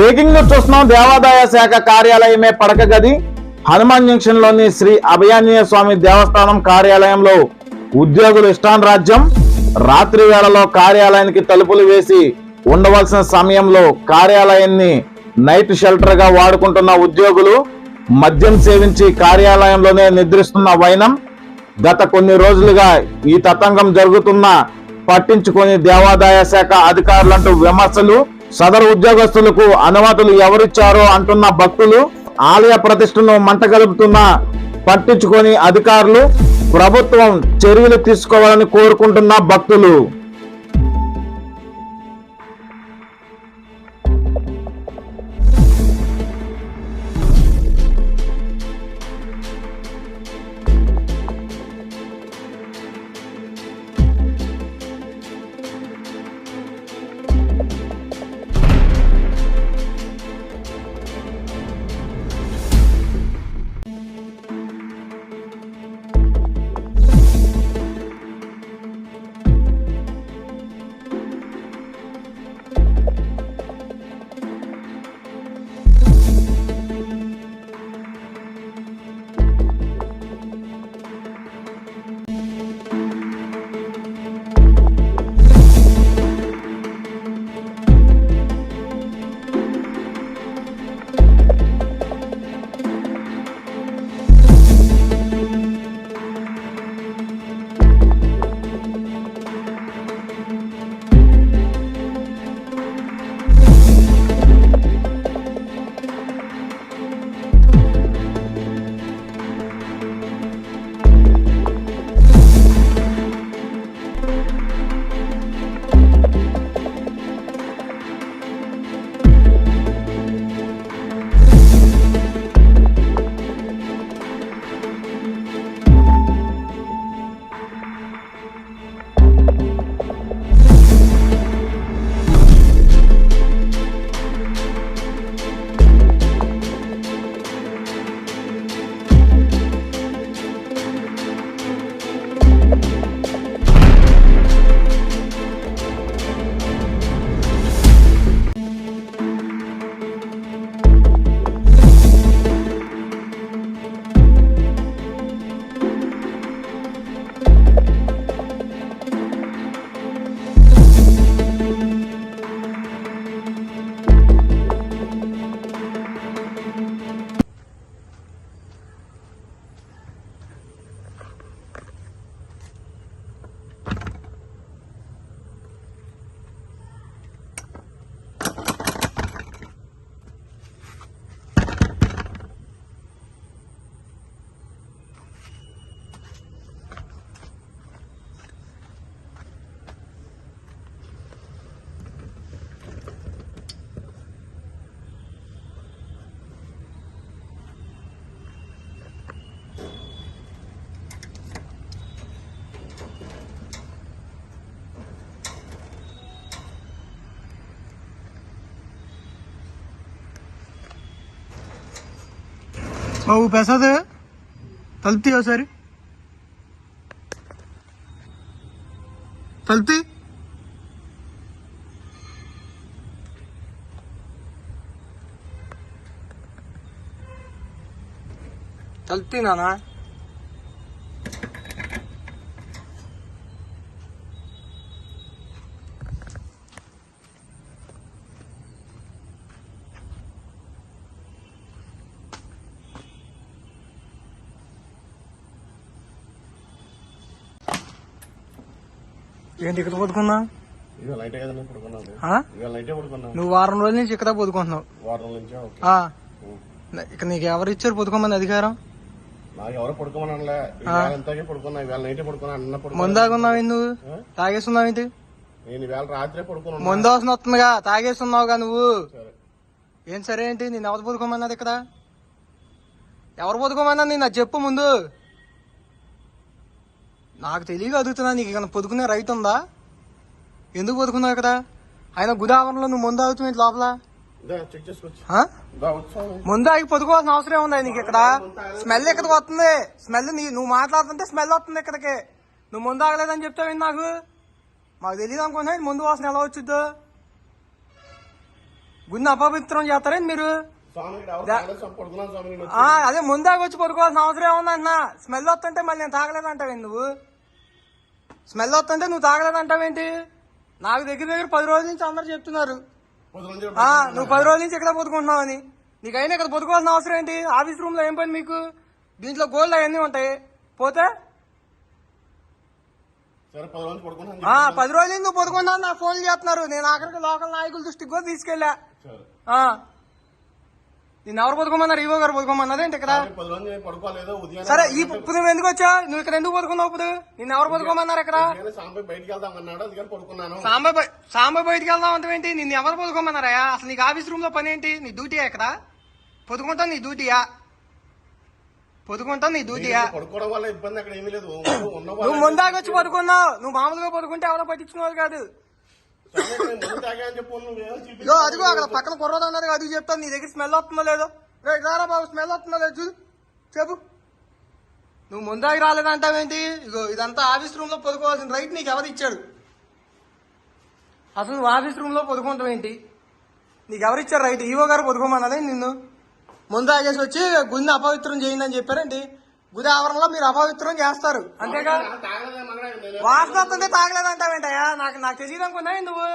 Breaking news చూస్తున్నాం. దేవాదాయ శాఖ కార్యాలయమే పడక గది. హనుమాన్ జంక్షన్లోని శ్రీ అభయాంజనేయ స్వామి దేవస్థానం కార్యాలయంలో ఉద్యోగులు ఇష్టాన్ రాజ్యం రాత్రి వేళలో కార్యాలయానికి తలుపులు వేసి ఉండవలసిన సమయంలో కార్యాలయాన్ని నైట్ షెల్టర్గా వాడుకుంటున్న ఉద్యోగులు మద్యం సేవించి కార్యాలయంలోనే నిద్రిస్తున్న వైనం. గత కొన్ని రోజులుగా ఈ తతంగం జరుగుతున్న పట్టించుకొని దేవాదాయ శాఖ అధికారులంటూ విమర్శలు సదరు ఉద్యోగస్తులకు అనుమతులు ఎవరిచ్చారో అంటున్న భక్తులు ఆలయ ప్రతిష్టను మంటగలుపుతున్న పట్టించుకొని అధికారులు ప్రభుత్వం చర్యలు తీసుకోవాలని కోరుకుంటున్న భక్తులు. బాబు పెసదే తలుపుతీ ఒకసారి. తలుపుతీ తలుపుతీ నానా. ఇక లైటే పడుకున్నాను నువ్వు. వారం రోజుల నుంచి ఇక్కడ పొదుకుంటున్నావు వారం నుంచి? ఓకే. ఆ. ఇక నీకు ఎవరు ఇచ్చారు పొదుకోమని అధికారం? ముందాగున్నావు నువ్వు తాగేస్తున్నావు ఏంటి? ముందు అవసరం వస్తుందిగా తాగేస్తున్నావుగా నువ్వు. ఏం సరే ఏంటి? నేను ఎవరు పొదుకోమన్నది ఇక్కడ? ఎవరు పొదుకోమన్నా నేను చెప్పు ముందు. నాకు తెలియక అడుగుతున్నా నీకు ఇక్కడ పొదుకునే రైట్ ఉందా? ఎందుకు పొదుకున్నావు ఇక్కడ? ఆయన గుదావరంలో నువ్వు ముందు అవుతుంది లోపల? ముందు ఆగి పొదుకోవాల్సిన అవసరం ఉంది నీకు ఇక్కడ? స్మెల్ ఇక్కడికి వస్తుంది? స్మెల్ నీ నువ్వు మాట్లాడుతుంటే స్మెల్ వస్తుంది ఇక్కడికి. నువ్వు ముందు ఆగలేదని చెప్తావు నాకు? మాకు తెలియదు అనుకున్నా ముందు వాసన ఎలా వచ్చిద్దు? గుండె అపవిత్రం చేస్తారేంటి మీరు? అదే ముందాక వచ్చి పడుకోవాల్సిన అవసరం ఏముంది అన్న? స్మెల్ వస్తుంటే మళ్ళీ నేను తాగలేదంటావేంటి నువ్వు? స్మెల్ వస్తుంటే నువ్వు తాగలేదంటావేంటి నాకు దగ్గర దగ్గర పది రోజుల నుంచి అందరు చెప్తున్నారు. నువ్వు పది రోజుల నుంచి ఇక్కడ పొదుకుంటున్నావు అని. నీకైనా ఇక్కడ పొదుకోవాల్సిన అవసరం ఏంటి? ఆఫీస్ రూమ్లో ఏం పని మీకు? దీంట్లో గోల్డ్ అవన్నీ ఉంటాయి. పోతే? పది రోజులు నువ్వు పొదుకున్నావు నాకు ఫోన్ చేస్తున్నారు. నేను ఆఖరికి లోకల్ నాయకుల దృష్టికి కూడా తీసుకెళ్ళా. నిన్ను ఎవరు పొదుకోమన్నారు ఈవో గారు పొదుకోమన్నారు ఏంటి ఇక్కడ? సరే ఈ ఇప్పుడు నువ్వు ఎందుకు వచ్చా నువ్వు ఇక్కడ ఎందుకు పడుకున్నావు ఇప్పుడు? నిన్ను ఎవరు పడుకోమన్నారు ఇక్కడ? నేను సాంబై బయటికి వెళ్దాం అంటే ఏంటి? నిన్ను ఎవరు పడుకోమన్నారా అసలు నీకు ఆఫీస్ రూమ్లో పని ఏంటి? నీ డ్యూటీయా ఇక్కడ? పొదుకుంటా నీ డ్యూటీయా? పొదుకుంటా నీ డ్యూటీయా? నువ్వు వాళ్ళే- ముందాక వచ్చి పడుకున్నావు. నువ్వు మామూలుగా పడుకుంటే ఎవరో పట్టించుకునేవాళ్ళు కాదు. ఇగో అదిగో అక్కడ పక్కన కుర్రోడు అన్నారు అది చెప్తాను నీ దగ్గర స్మెల్ వస్తుందో లేదో. రేట్ రారా బాబు స్మెల్ వస్తుందో లేదు చూడు. చెప్పు. నువ్వు ముందాకి రాలేదంటావేంటి? ఇగో ఇదంతా ఆఫీస్ రూమ్లో పొదుకోవాల్సిన రైట్ నీకు ఎవరు ఇచ్చాడు? అసలు నువ్వు ఆఫీస్ రూమ్లో పడుకుంటావు ఏంటి నీకు ఎవరు ఇచ్చారు రైట్? ఈవో గారు పొదుకోమన్నదే నిన్ను. ముందు ఆగేసి వచ్చి గుండె అపవిత్రం చేయండి అని చెప్పారండి ఆవరణలో మీరు అపవిత్రం చేస్తారు. అంతేగా? వాసన వస్తుంటే తాగలేదంటావేంటయ్యా? నాకు నాకు తెలియదు అనుకున్నా నువ్వు?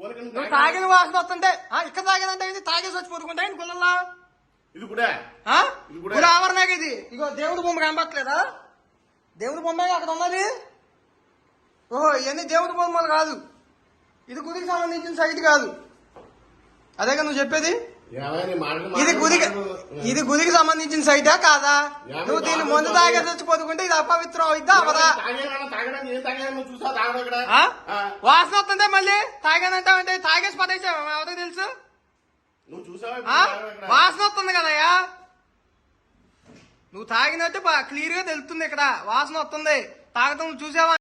నువ్వు నువ్వు తాగా- తాగిన వాసన వస్తుంటే ఆ, ఇక్కడ తాగేదంటే? తాగేసి వచ్చి పడుకుంటా గుళ్ళల్లా? ఇది కూడా? ఇది ఇది. ఇగో దేవుడి బొమ్మ కనబట్టలేదా దేవుడి బొమ్మే అక్కడ ఉన్నది? ఓహో ఇవన్నీ దేవుడి బొమ్మలు కాదు. ఇది గుడికి సంబంధించిన సైట్ కాదు. అదేగా నువ్వు చెప్పేది? ఇది గుడికి ఇది గుడికి సంబంధించిన సైటా కాదా? నువ్వు దీన్ని ముందు వచ్చి పడుకుంటే ఇది అపవిత్రం అవుద్దా అవదా? వాసన వస్తుంటే మళ్ళీ? తాగానంటావంటే తాగేసి పడేసావు ఎవరికి తెలుసు? వాసన వస్తుంది కదయ్యా? నువ్వు తాగినట్టు క్లియర్గా తెలుస్తుంది ఇక్కడ. వాసన వస్తుంది. తాగటం చూసావా?